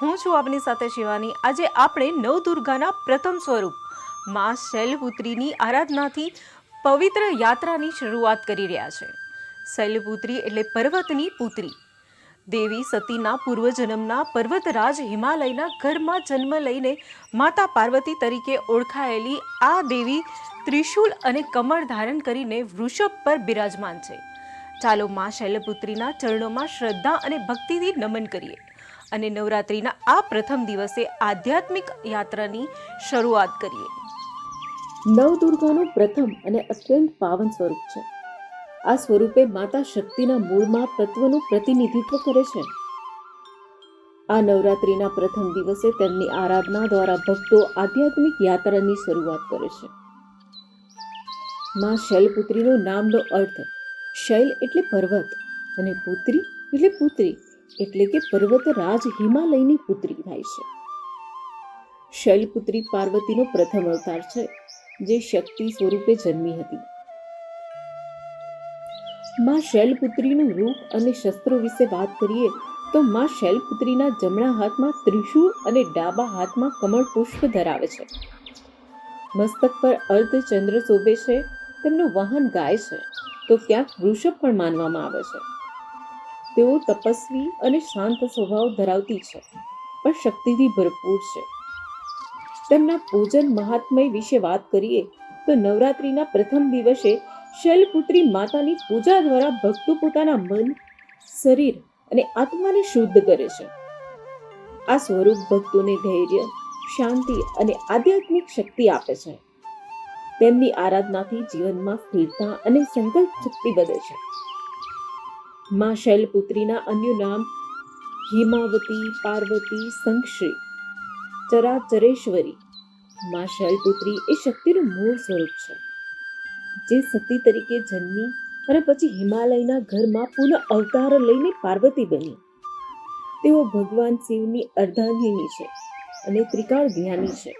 હું છું આપની સાથે શિવાની. આજે આપણે નવદુર્ગાના પ્રથમ સ્વરૂપ, માં શૈલપુત્રીની આરાધનાથી પવિત્ર યાત્રાની શરૂઆત કરી રહ્યા છે. શૈલપુત્રી એટલે પર્વતની પુત્રી. દેવી સતીના પૂર્વજન્મના પર્વતરાજ હિમાલયના ઘરમાં જન્મ લઈને માતા પાર્વતી તરીકે ઓળખાયેલી આ દેવી ત્રિશૂલ અને કમળ ધારણ કરીને વૃષભ પર બિરાજમાન છે. ચાલો મા શૈલપુત્રીના ચરણોમાં શ્રદ્ધા અને ભક્તિથી નમન કરીએ. અને નવરાત્રિના આ પ્રથમ દિવસે આધ્યાત્મિક યાત્રાની શરૂઆત કરીએ. નવદુર્ગાનું પ્રથમ અને અત્યંત પાવન સ્વરૂપ છે. આ સ્વરૂપે માતા શક્તિના મૂળમાં તત્વનું પ્રતિનિધિત્વ કરે છે. આ નવરાત્રિના પ્રથમ દિવસે તેમની આરાધના દ્વારા ભક્તો આધ્યાત્મિક યાત્રાની શરૂઆત કરે છે. માં શૈલપુત્રીનું નામનો અર્થ શૈલ એટલે પર્વત અને પુત્રી એટલે પુત્રી. એટલે કે પર્વતરાજ હિમાલયની પુત્રી થાય છે. શૈલપુત્રી પાર્વતીનો પ્રથમ અવતાર છે, જે શક્તિ સ્વરૂપે જન્મી હતી. માં શૈલપુત્રીનું રૂપ અને શસ્ત્રો વિશે વાત કરીએ, તો માં શૈલપુત્રીના જમણા હાથમાં ત્રિશૂળ અને ડાબા હાથમાં કમળ પુષ્પ ધરાવે છે. મસ્તક પર અર્ધચંદ્ર શોભે છે, તેમનું વાહન ગાય છે, તો ક્યાંક વૃષભ પણ માનવામાં આવે છે. તેઓ તપસ્વી અને શાંત સ્વભાવ ધરાવતી છે, પણ શક્તિથી ભરપૂર છે. તેમના પૂજન મહાત્મય વિશે વાત કરીએ, તો નવરાત્રિના પ્રથમ દિવસે શૈલપુત્રી માતાની પૂજા દ્વારા ભક્તો પોતાના મન, શરીર અને આત્માને શુદ્ધ કરે છે. આ સ્વરૂપ ભક્તોને ધૈર્ય, શાંતિ અને આધ્યાત્મિક શક્તિ આપે છે. તેમની આરાધનાથી જીવનમાં સ્થિરતા અને સંકલ્પ શક્તિ વધે છે. માં શૈલપુત્રીના અન્ય નામ હિમાવતી, પાર્વતી સંક્ષી ચરાચરેશ્વરી. માં શૈલપુત્રી એ શક્તિનું મૂળ સ્વરૂપ છે, જે સતી તરીકે જન્મી અને પછી હિમાલયના ઘરમાં પુનઃ અવતાર લઈને પાર્વતી બની. તેઓ ભગવાન શિવની અર્ધાંગિની છે અને ત્રિકાળ જ્ઞાની છે.